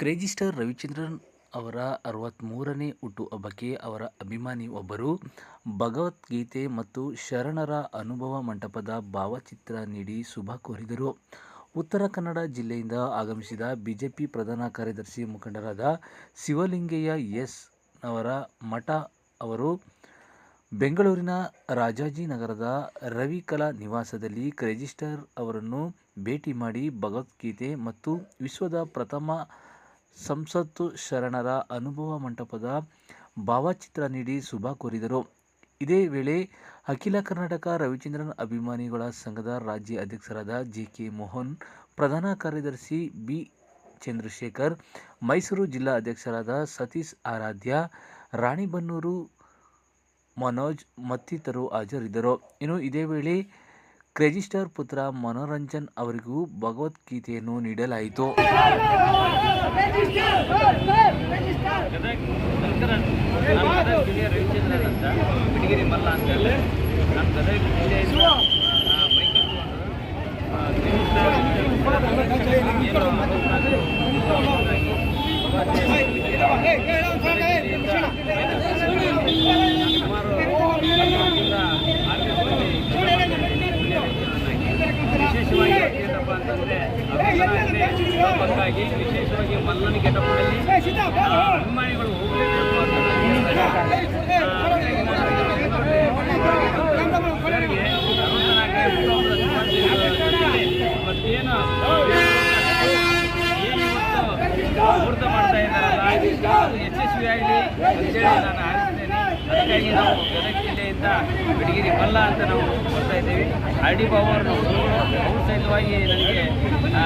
Crazy star Ravichandran ಅವರ ಅರವತ್ತ್ಮೂರನೇ ಹುಟ್ಟುಹಬ್ಬಕ್ಕೆ ಅವರ ಅಭಿಮಾನಿ ಒಬ್ಬರು ಭಗವದ್ಗೀತೆ ಮತ್ತು ಶರಣರ ಅನುಭವ ಮಂಟಪದ ಭಾವಚಿತ್ರ ನೀಡಿ ಶುಭ ಕೋರಿದರು. ಉತ್ತರ ಕನ್ನಡ ಜಿಲ್ಲೆಯಿಂದ ಆಗಮಿಸಿದ ಬಿಜೆಪಿ ಪ್ರಧಾನ ಕಾರ್ಯದರ್ಶಿ ಮುಖಂಡರಾದ ಶಿವಲಿಂಗಯ್ಯ ಎಸ್ ಅವರ ಮಠ ಅವರು ಬೆಂಗಳೂರಿನ ರಾಜಾಜಿನಗರದ ರವಿಕಲಾ ನಿವಾಸದಲ್ಲಿ ಕ್ರೇಜಿಸ್ಟರ್ ಅವರನ್ನು ಭೇಟಿ ಮಾಡಿ ಭಗವದ್ಗೀತೆ ಮತ್ತು ವಿಶ್ವದ ಪ್ರಥಮ ಸಂಸತ್ತು ಶರಣರ ಅನುಭವ ಮಂಟಪದ ಭಾವಚಿತ್ರ ನೀಡಿ ಶುಭ ಕೋರಿದರು. ಇದೇ ವೇಳೆ ಅಖಿಲ ಕರ್ನಾಟಕ ರವಿಚಂದ್ರನ್ ಅಭಿಮಾನಿಗಳ ಸಂಘದ ರಾಜ್ಯ ಅಧ್ಯಕ್ಷರಾದ ಜೆ ಕೆ ಮೋಹನ್, ಪ್ರಧಾನ ಕಾರ್ಯದರ್ಶಿ ಬಿ. ಚಂದ್ರಶೇಖರ್, ಮೈಸೂರು ಜಿಲ್ಲಾ ಅಧ್ಯಕ್ಷರಾದ ಸತೀಶ್ ಆರಾಧ್ಯ ರಾಣಿಬನ್ನೂರು ಮನೋಜ್ ಮತ್ತಿತರರು ಹಾಜರಿದ್ದರು. ಇನ್ನು ಇದೇ ವೇಳೆ ಕ್ರೇಜಿ ಸ್ಟಾರ್ ಪುತ್ರ ಮನೋರಂಜನ್ ಅವರಿಗೂ ಭಗವದ್ಗೀತೆಯನ್ನು ನೀಡಲಾಯಿತು ಗದಗ ನಾನು ಗದಗ ಜಿಲ್ಲೆಯ ರವಿಚಂದ್ರನ್ ಅಂತ ಬಿಡಿಗಿರಿ ಮಲ್ಲ ಅಂತ ಹೇಳಿ ನಾನು ಗದಗ ಜಿಲ್ಲೆಯಿಂದ ಆ, ಬೈಕ್ ಹತ್ಕೊಂಡು, ಆ, ಶ್ರೀಕೃಷ್ಣ ಏನು ಅನುಭವವಾಗಿ ಉತ್ಸವವಾಗಿ ಸುಮಾರು ಹನ್ನೊಂದರಿಂದ ಆರು ವಿಶೇಷವಾಗಿ ಅಂತಂದ್ರೆ ವಿಶೇಷವಾಗಿ ಮಲ್ಲನ ಗೆಟಪ್ಪಲ್ಲಿ ಅಭಿಮಾನಿಗಳು ಹೋಗಬೇಕು ಅಂತ ಮತ್ತೇನು ಮುಹೂರ್ತ ಮಾಡ್ತಾ ಇದ್ದಾರಲ್ಲ ಅಂತೇಳಿ ನಾನು ಹಾರೈಸ್ತೇನೆ ಅದಕ್ಕಾಗಿ ನಾವು ಗದಗ ಜಿಲ್ಲೆಯಿಂದ ಬಿಡಗಿರಿ ಮಲ್ಲ ಅಂತ ನಾವು ಬರ್ತಾ ಇದ್ದೀವಿ ಆರ್ ಡಿ ಬಾಬು ಅವರು ಅವರು ಸಹಿತವಾಗಿ ನನಗೆ ಆ,